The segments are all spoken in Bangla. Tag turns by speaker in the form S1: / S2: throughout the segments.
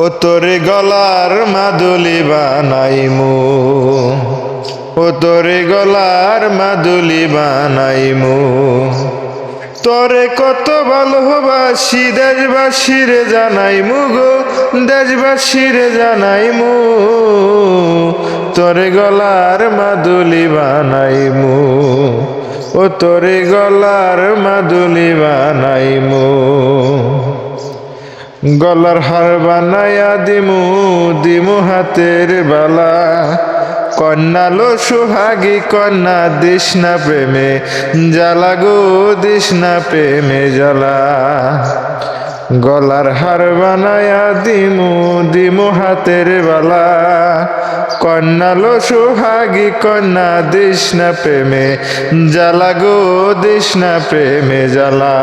S1: ও তোরে গলার মাদুলি বানাইমু। ও তোরে গলার মাদুলি বানাইমু। তোরে কত ভালোবাসি, দেশবাসীরে জানাইমু গো, দেশবাসীরে জানাইমু। তোরে গলার মাদুলি বানাইমু। ও তোরে গলার মাদুলি বানাইমু। গলার হার বানায়া দিমু দিমু হাতের বালা। কন্যা লো সুহাগী, কন্যা দিসনা প্রেমে, জ্বালা গো দিসনা প্রেমে জ্বালা। গলার হার বানায়া দিমু দিমু হাতের বালা। কন্যা লো সুহাগী, কন্যা না প্রেমে, জ্বালা গো না প্রেমে জ্বালা।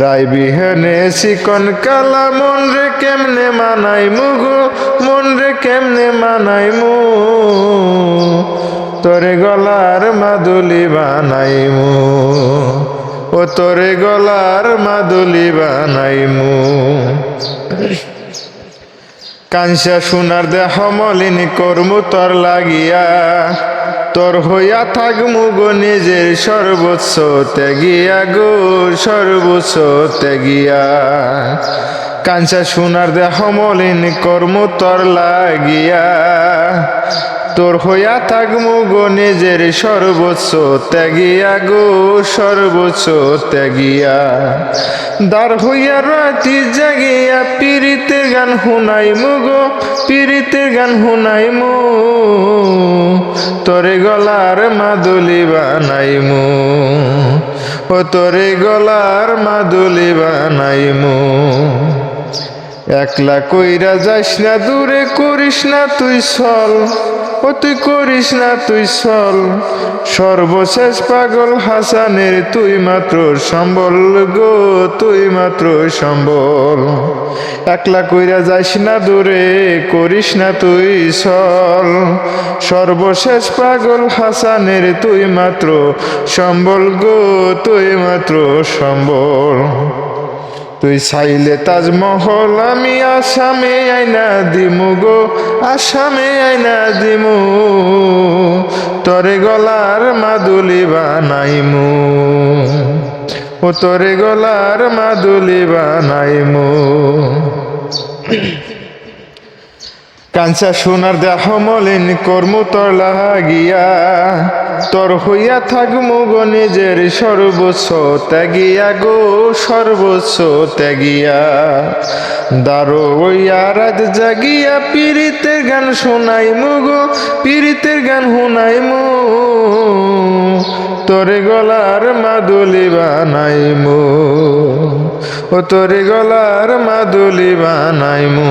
S1: রায় বিহনে শিকন কালা মন রে কেমনে মানাই মুগো মন রে কেমনে মানাই মু তোরে গলার মাদুলি বানাইমু। ও তোরে গলার মাদুলি বানাইমু। কাঞ্চা সোনার দেহ মলিন কর্মু, তোর লাগিয়া তোর হইয়া থাকমু গো, নিজের সর্বোচ্চ ত্যাগিয়া গো, সর্বোচ্চ ত্যাগিয়া। কাঞ্চা সোনার দেহ মলিন কর্ম, তোর লাগিয়া তোর হইয়া থাকমু গো নিজের সর্বোচ্চ ত্যাগিয়া গো, সর্বোচ্চ ত্যাগিয়া। দার হইয়া রাতি জাগিয়া পীড়িতের গান হুনাই গো পীড়িতের গান হুনাই মু তোরে গলার মাদুলি বানাইমু, ও তোরে গলার মাদুলি বানাইমু। একলা কইরা যাস না, দূরে করিস না তুই সল ও করিস না তুই সল সর্বশেষ পাগল হাসানের তুই মাত্র সম্বল গো, তুই মাত্র সম্বল। একলা কইরা যাইস না দূরে, করিস না তুই সল সর্বশেষ পাগল হাসানের তুই মাত্র সম্বল গো, তুই মাত্র সম্বল। তুই চাইলে তাজমহল, আমি আসামে আইনা দিমু গো, আসামে আইনা দিমু। তরে গলার মাদুলি বানাইমু। ও তরে গলার মাদুলি বানাইমু। কাঞ্চা সোনার দেহ মলিন কর্ম তোর লাগিয়া। তোর হইয়া থাকমু গো নিজের সর্বোচ্চ ত্যাগিয়া গো, সর্বোচ্চ ত্যাগিয়া। দারো ওইয়া রাত জাগিয়া পীড়িতের গান শোনাই গো পীড়িতের গান শুনাই মু তোরে গলার মাদুলি বানাইমু, ও তোরে গলার মাদুলি বানাইমু।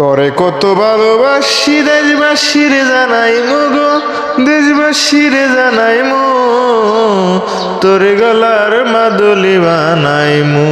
S1: তরে কত ভালোবাসি দেশবাসীরে জানাই মগো দেশবাসীরে জানাই মো। তোর গলার মাদলি বানাই মো।